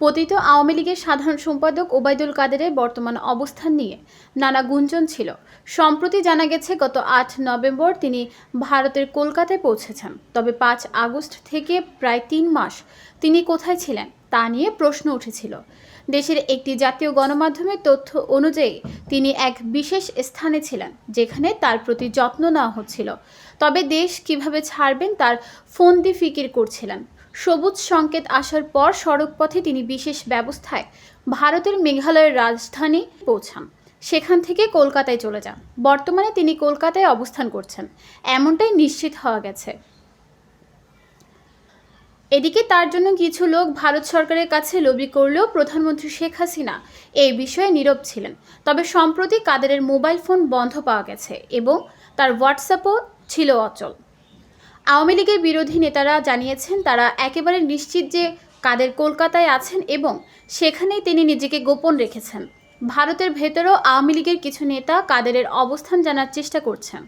পতিত আওয়ামী লীগের সাধারণ সম্পাদক ওবায়দুল কাদেরের বর্তমান অবস্থান নিয়ে নানা গুঞ্জন ছিল। সম্প্রতি জানা গেছে, গত আট নভেম্বর তিনি ভারতের কলকাতায় পৌঁছেছেন। তবে পাঁচ আগস্ট থেকে প্রায় তিন মাস তিনি কোথায় ছিলেন তা নিয়ে প্রশ্ন উঠেছিল। দেশের একটি জাতীয় গণমাধ্যমের তথ্য অনুযায়ী তিনি এক বিশেষ স্থানে ছিলেন, যেখানে তার প্রতি যত্ন নেওয়া হচ্ছিল। তবে দেশ কীভাবে ছাড়বেন তার ফন্দি ফিকির করছিলেন। সবুজ সংকেত আসার পর সড়কপথে তিনি বিশেষ ব্যবস্থায় ভারতের মেঘালয়ের রাজধানী পৌঁছান। সেখান থেকে কলকাতায় চলে যান। বর্তমানে তিনি কলকাতায় অবস্থান করছেন। এমনটাই নিশ্চিত হওয়া গেছে। এদিকে তার জন্য কিছু লোক ভারত সরকারের কাছে লবি করলেও প্রধানমন্ত্রী শেখ হাসিনা এই বিষয়ে নীরব ছিলেন। তবে সম্প্রতি কাদেরের মোবাইল ফোন বন্ধ পাওয়া গেছে এবং তার হোয়াটসঅ্যাপও ছিল অচল। আওয়ামী লীগের বিরোধী নেতারা জানিয়েছেন, তারা একেবারে নিশ্চিত যে কাদের কলকাতায় আছেন এবং সেখানেই তিনি নিজেকে গোপন রেখেছেন। ভারতের ভেতরেও আওয়ামী লীগের কিছু নেতা কাদেরের অবস্থান জানার চেষ্টা করছেন।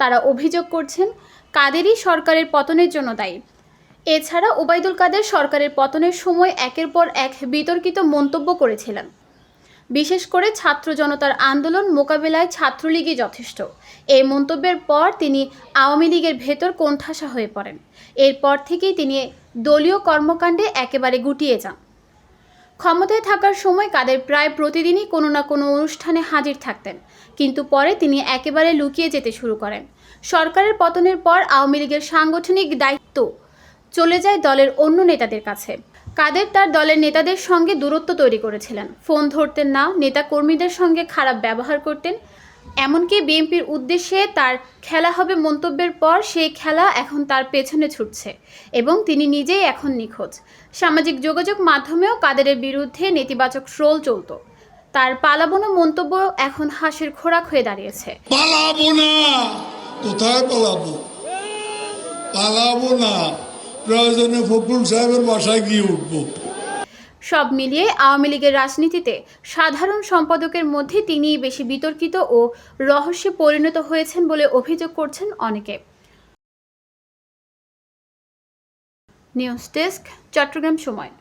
তারা অভিযোগ করছেন, কাদেরই সরকারের পতনের জন্য দায়ী। এছাড়া ওবায়দুল কাদের সরকারের পতনের সময় একের পর এক বিতর্কিত মন্তব্য করেছিলেন। বিশেষ করে ছাত্র জনতার আন্দোলন মোকাবেলায় ছাত্রলীগই যথেষ্ট। এই মন্তব্যের পর তিনি আওয়ামী লীগের ভেতর কোণঠাসা হয়ে পড়েন। এরপর থেকেই তিনি দলীয় কর্মকাণ্ডে একেবারে গুটিয়ে যান। ক্ষমতায় থাকার সময় কাদের প্রায় প্রতিদিনই কোনো না কোনো অনুষ্ঠানে হাজির থাকতেন। কিন্তু পরে তিনি একেবারে লুকিয়ে যেতে শুরু করেন। সরকারের পতনের পর আওয়ামী লীগের সাংগঠনিক দায়িত্ব চলে যায় দলের অন্য নেতাদের কাছে। কাদের তার দলের নেতাদের সঙ্গে দূরত্ব তৈরি করেছিলেন। ফোন ধরতেন না নেতা কর্মীদের সঙ্গে খারাপ ব্যবহার করতেন। এমনকি বিএনপির উদ্দেশ্যে তার খেলা হবে মন্তব্যের পর সেই খেলা এখন তার পেছনে ছুটছে এবং তিনি নিজেই এখন নিখোঁজ। সামাজিক যোগাযোগ মাধ্যমেও কাদেরের বিরুদ্ধে নেতিবাচক ট্রোল চলতো। তার পালাবনো মন্তব্য এখন হাসির খোরাক হয়ে দাঁড়িয়েছে। পালাবো না, কোথায় পালাবো? পালাবো না। প্রয়োজনে ফখরুল সাহেবের বাসায় গিয়ে উঠব। সব মিলিয়ে আওয়ামী লীগের রাজনীতিতে সাধারণ সম্পাদকের মধ্যে তিনিই বেশি বিতর্কিত ও রহস্যে পরিণত হয়েছেন বলে অভিযোগ করছেন অনেকে। নিউজ ডেস্ক, চট্টগ্রাম সময়।